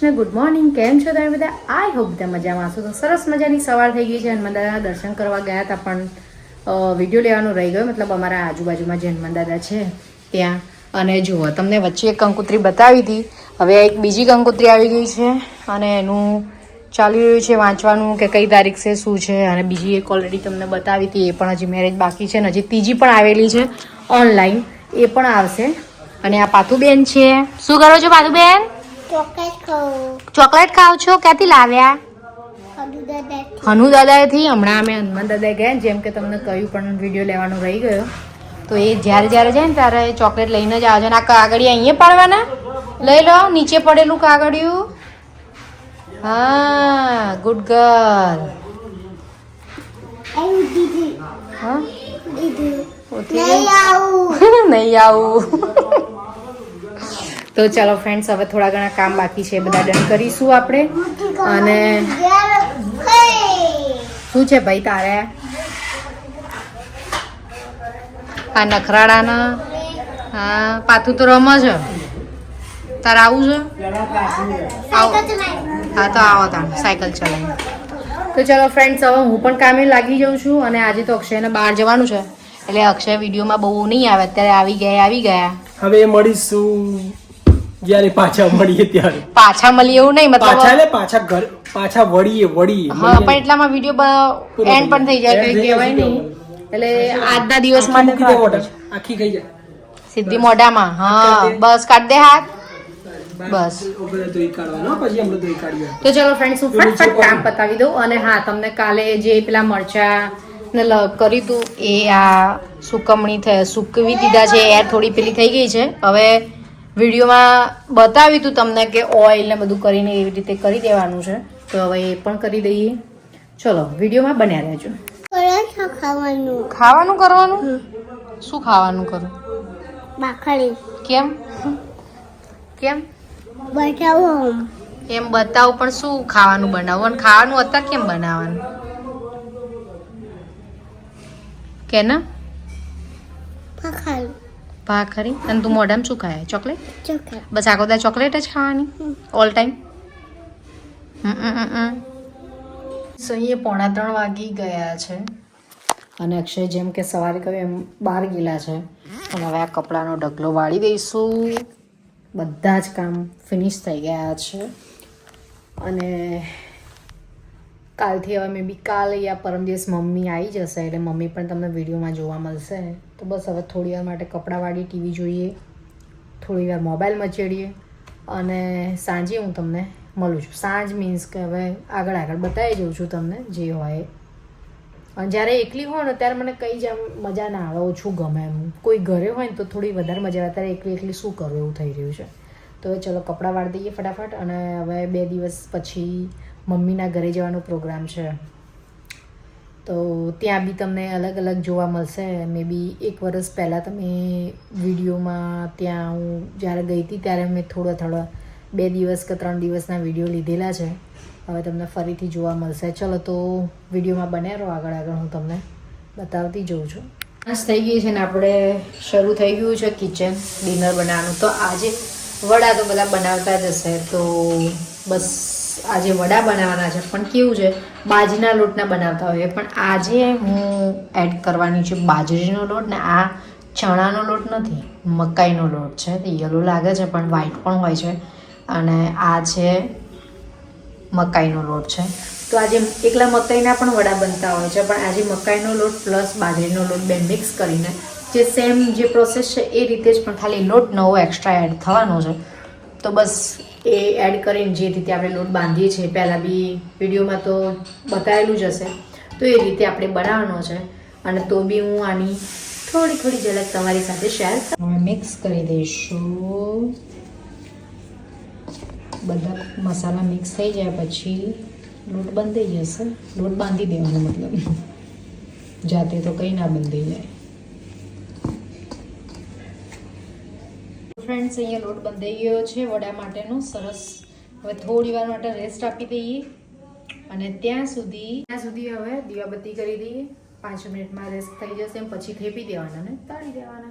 Krishna good morning કેમ છો તમે બધા? આઈ હોપ બધા મજામાં છો તો સરસ મજાની સવાર થઈ ગઈ છે. હનુમાન દર્શન કરવા ગયા હતા, પણ વીડિયો લેવાનું રહી ગયો. મતલબ અમારા આજુબાજુમાં જે હનુમાનદાદા છે, ત્યાં. અને જુઓ, તમને વચ્ચે એક કંકુત્રી બતાવી હતી. હવે એક બીજી કંકુત્રી આવી ગઈ છે અને એનું ચાલી રહ્યું છે વાંચવાનું કે કઈ તારીખ છે, શું છે? અને બીજી એક ઓલરેડી તમને બતાવી હતી. એ પણ હજી મેરેજ બાકી છે ને હજી ત્રીજી પણ આવેલી છે ઓનલાઈન એ પણ આવશે. અને આ પાથુબેન છે. શું કરો છો પાથુબેન? ચોકલેટ ખાવ છો? ક્યાંથી લાવ્યા? હનુ દાદાએથી હમણાં અમે હનુમાન દાદા ગયા જેમ કે તમને કહ્યું પણ વીડિયો લેવાનો રહી ગયો. તો એ જ્યારે જ્યારે જાય ને ત્યારે એ ચોકલેટ લઈને જ આવજો આ કાગળિયા અહીંયા પાડવાના? લઈ લો નીચે પડેલું કાગળિયું. હા ગુડ ગર્લ નહીં આવું. નહીં આવું. તો ચાલો ફ્રેન્ડ્સ હવે થોડા ઘણા કામ બાકી છે, બધા ડન કરીશું આપણે. અને શું છે ભાઈ તારે? આ નખરાડાના હા, પાથું તો રમ છે. તારે આવું છે? હા, તો આવો તાણ સાયકલ ચલાવી. તો ચલો ફ્રેન્ડ્સ હવે હું પણ કામે લાગી જાઉં છું અને આજે તો અક્ષયને બહાર જવાનું છે. એટલે અક્ષય વિડીયોમાં બહુ નહીં આવે, અત્યારે આવી ગયા આવી ગયા. હવે મળીશું. જ્યારે પાછા મળીએ ત્યારે. પાછા મળીએ એવું નહીં પાછા મતલબ એટલે પાછા ઘર પાછા વળીએ વળીએ હા પણ એટલામાં વીડિયો એન્ડ પણ થઈ જાય કઈ કહેવાય નહીં. એટલે આજના દિવસ આખી ખાઈ જાય. સીધી મોઢામાં હા બસ કાઢ દે હાથ. બસ. પછી તો ચલો ફ્રેન્ડ્સ હું ફટફટ કામ પતાવી દઉં અને હા તમને કાલે જે પેલા મરચા ને કર્યું હતું એ આ સુકવણી થઈ સુકવી દીધા છે એર થોડી પેલી થઈ ગઈ છે. હવે વિડીયોમાં બતાવ્યું હતું તમને કે ઓઇલ ને બધું કરીને એવી રીતે કરી દેવાનું છે. તો હવે એ પણ કરી દઈએ. ચલો વિડીયોમાં બન્યા રહેજો. ખાવાનું? ખાવાનું કરવાનું? શું ખાવાનું કરું? બાખડી કેમ? કેમ? બતાવો એમ બતાવું પણ શું ખાવાનું બનાવવું અને ખાવાનું અત્યારે કેમ બનાવવાનું? કે ના? પખાડું ભાખરી અને તું મોઢામાં શું ખાય? ચોકલેટ? બસ આખો દા ચોકલેટ જ ખાવાની. ઓલ ટાઈમ સો અહીંયા પોણા ત્રણ વાગી ગયા છે. અને અક્ષય જેમ કે સવારે કહ્યું એમ બહાર ગયેલા છે. અને હવે આ કપડાનો ઢગલો વાળી દઈશું. બધા જ કામ ફિનિશ થઈ ગયા છે. અને કાલથી હવે મે બી કાલ યા પરમ દિવસ મમ્મી આવી જશે એટલે મમ્મી પણ તમને વિડીયોમાં જોવા મળશે. તો બસ હવે થોડી વાર માટે કપડાવાળી ટીવી જોઈએ, થોડી વાર મોબાઈલ મચેડીએ અને સાંજે હું તમને મળું છું. સાંજ મીન્સ કે હવે આગળ આગળ બતાવી જઉં છું તમને જે હોય. અને જ્યારે એકલી હોય ને ત્યારે મને કંઈ જ આમ મજા ના આવે, ઓછું ગમે એમ. કોઈ ઘરે હોય ને તો થોડી વધારે મજા આવે ત્યારે એકલી એકલી શું કરું એવું થઈ રહ્યું છે. તો ચલો કપડાં વાળી દઈએ ફટાફટ અને હવે બે દિવસ પછી મમ્મીના ઘરે જવાનો પ્રોગ્રામ છે. તો ત્યાં બી તમને અલગ અલગ જોવા મળશે. મે બી એક વર્ષ પહેલાં તમે વિડીયોમાં ત્યાં હું જ્યારે ગઈ હતી ત્યારે મેં થોડા થોડા બે દિવસ કે ત્રણ દિવસના વીડિયો લીધેલા છે. હવે તમને ફરીથી જોવા મળશે. ચલો તો વિડીયોમાં બન્યા રહો આગળ આગળ હું તમને બતાવતી જઉં છું. થઈ ગઈ છે ને, આપણે શરૂ થઈ ગયું છે કિચન ડિનર બનાવવાનું. તો આજે વડા તો બધા બનાવતા જ હશે. તો બસ આજે વડા બનાવવાના છે. પણ કેવું છે, બાજરીના લોટના બનાવતા હોય. પણ આજે હું એડ કરવાની છું બાજરીનો લોટ ને આ ચણાનો લોટ નથી, મકાઈનો લોટ છે. યલો લાગે છે, પણ વ્હાઈટ પણ હોય છે. અને આ છે મકાઈનો લોટ છે. તો આજે એકલા મકાઈના પણ વડા બનતા હોય છે. પણ આજે મકાઈનો લોટ પ્લસ બાજરીનો લોટ બે મિક્સ કરીને જે સેમ જે પ્રોસેસ છે, એ રીતે જ પણ ખાલી લોટ નવો એક્સ્ટ્રા એડ થવાનો છે. તો બસ એ એડ કરીને જે રીતે આપણે લોટ બાંધીએ છીએ, પહેલાં બી વિડીયોમાં તો બતાવેલું જ હશે. તો એ રીતે આપણે બનાવવાનો છે. અને તો બી હું આની થોડી થોડી ઝલક તમારી સાથે શેર હવે મિક્સ કરી દઈશું. બધા મસાલા મિક્સ થઈ જાય પછી લોટ બંધાઈ જશે. લોટ બાંધી દેવાનો મતલબ. જાતે તો કંઈ ના બંધાઈ જાય. ફ્રેન્ડ્સ અહીંયા લોટ બંધાઈ ગયો છે, વડા માટેનો સરસ. હવે થોડી વાર માટે રેસ્ટ આપી દઈએ. અને ત્યાં સુધી ત્યાં સુધી હવે દીવાબત્તી કરી દઈએ. પાંચ મિનિટમાં રેસ્ટ થઈ જશે પછી થેપી દેવાના ને? તાળી દેવાના.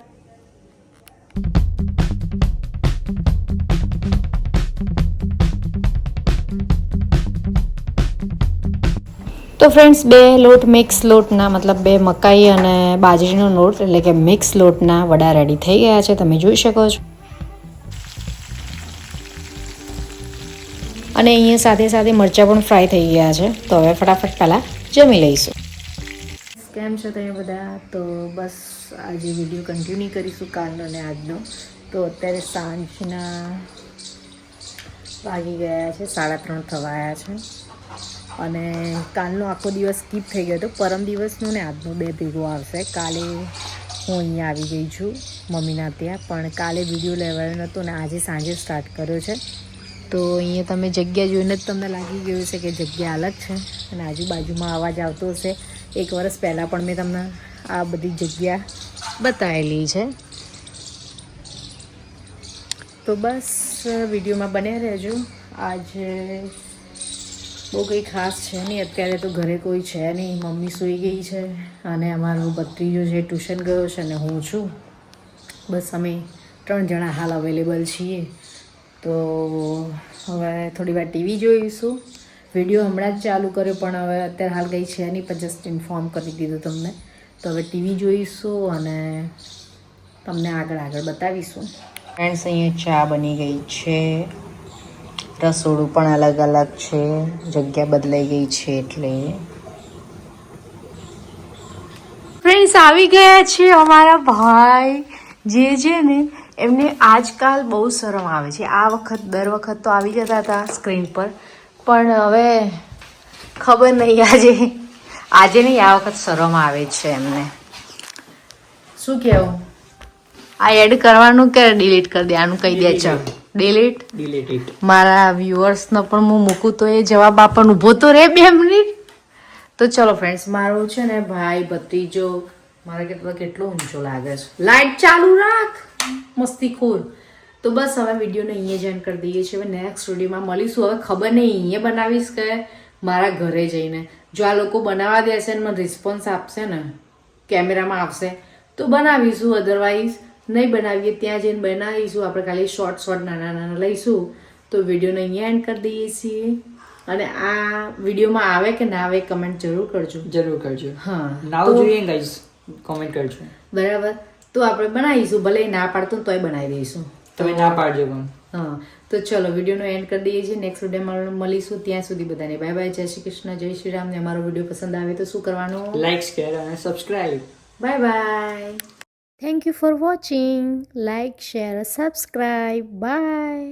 તો ફ્રેન્ડ્સ બે લોટ મિક્સ લોટના, મતલબ બે મકાઈ અને બાજરીનો લોટ, એટલે કે મિક્સ લોટના વડા રેડી થઈ ગયા છે. તમે જોઈ શકો છો. અને અહીંયા સાથે સાથે મરચાં પણ ફ્રાય થઈ ગયા છે. તો હવે ફટાફટ પહેલાં જમી લઈશું. કેમ છો તમે બધા? તો બસ આજે વીડિયો કન્ટિન્યુ કરીશું કાલનો અને આજનો. તો અત્યારે સાંજના વાગી ગયા છે, સાડા ત્રણ થવા આવ્યા છે. અને કાલનો આખો દિવસ સ્કીપ થઈ ગયો હતો. પરમ દિવસનો ને આજનો બે ભેગો આવશે. કાલે હું અહીંયા આવી ગઈ છું, મમ્મીના ત્યાં. પણ કાલે વીડિયો લેવાયો નહોતો ને આજે સાંજે સ્ટાર્ટ કર્યો છે. તો અહીંયા તમે જગ્યા જોઈને જ તમને લાગી ગયું છે કે જગ્યા અલગ છે અને આજુબાજુમાં અવાજ આવતો હશે. એક વર્ષ પહેલાં પણ મેં તમને આ બધી જગ્યા બતાવેલી છે. તો બસ, વિડીયોમાં બન્યા રહેજો. આજે બહુ કંઈ ખાસ છે નહીં. અત્યારે તો ઘરે કોઈ છે નહીં. મમ્મી સૂઈ ગઈ છે અને અમારો ભત્રીજો છે ટ્યુશન ગયો છે અને હું છું. બસ અમે ત્રણ જણા હાલ અવેલેબલ છીએ. તો હવે થોડી વાર ટીવી જોઈશું. વીડિયો હમણાં જ ચાલુ કર્યો, પણ હવે અત્યારે હાલ કંઈ છે નહીં, પણ જસ્ટ ઇન્ફોર્મ કરી દીધું તમને. તો હવે ટીવી જોઈશું અને તમને આગળ આગળ બતાવીશું. ફ્રેન્ડ્સ અહીંયા ચા બની ગઈ છે. રસોડું પણ અલગ અલગ છે. જગ્યા બદલાઈ ગઈ છે એટલે. ફ્રેન્ડ્સ આવી ગયા છે અમારા ભાઈ. જે છે ને એમને આજકાલ બહુ શરમ આવે છે. આ વખત દર વખત તો આવી જતા હતા સ્ક્રીન પર. પણ હવે ખબર નહીં આજે. આજે નહીં આ વખત શરમ આવે છે એમને. શું કહેવું? આ એડ કરવાનું કે ડિલીટ કરી દે? આનું કહી દે ચાલ ડિલીટ ડિલીટ મારા વ્યુઅર્સનો પણ હું મૂકું તો એ જવાબ આપણને ઊભો તો રહે બે મિનિટ. તો ચલો ફ્રેન્ડ્સ મારો છે ને ભાઈ ભત્રીજો મારે કેટલો કેટલો ઊંચો લાગે છે. લાઈટ ચાલુ રાખ. મસ્તીખોર તો બસ હવે વિડીયોને અહીંયા જ એન્ડ કરી દઈએ છીએ. હવે નેક્સ્ટ વિડીયોમાં મળીશું. હવે ખબર નહીં અહીંયા બનાવીશ કે મારા ઘરે જઈને. જો આ લોકો બનાવવા દેશે ને મને રિસ્પોન્સ આપશે ને કેમેરામાં આવશે તો બનાવીશું. અધરવાઇઝ નહીં બનાવીએ. ત્યાં જઈને બનાવીશું. આપણે ખાલી શોર્ટ શોર્ટ નાના નાના લઈશું. તો વિડીયોને અહીંયા એન્ડ કરી દઈએ છીએ. અને આ વિડીયોમાં આવે કે ના આવે કમેન્ટ જરૂર કરજો. જરૂર કરજો. હા. નાવ જોઈએ ગાઈઝ કોમેન્ટ કરજો. બરાબર. તો આપણે બનાવીશું ભલે ના પાડતું તોય બનાવી દઈશું. તમે ના પાડજો પણ. હા તો ચલો વિડીયોનો એન્ડ કરી દઈએ છીએ. નેક્સ્ટ વિડીયોમાં મળીશું. ત્યાં સુધી બધાને બાય બાય જય શ્રી કૃષ્ણ જય શ્રી રામ. ને અમારો વીડિયો પસંદ આવે તો શું કરવાનું? લાઈક શેર અને subscribe bye bye thank you for watching like share subscribe bye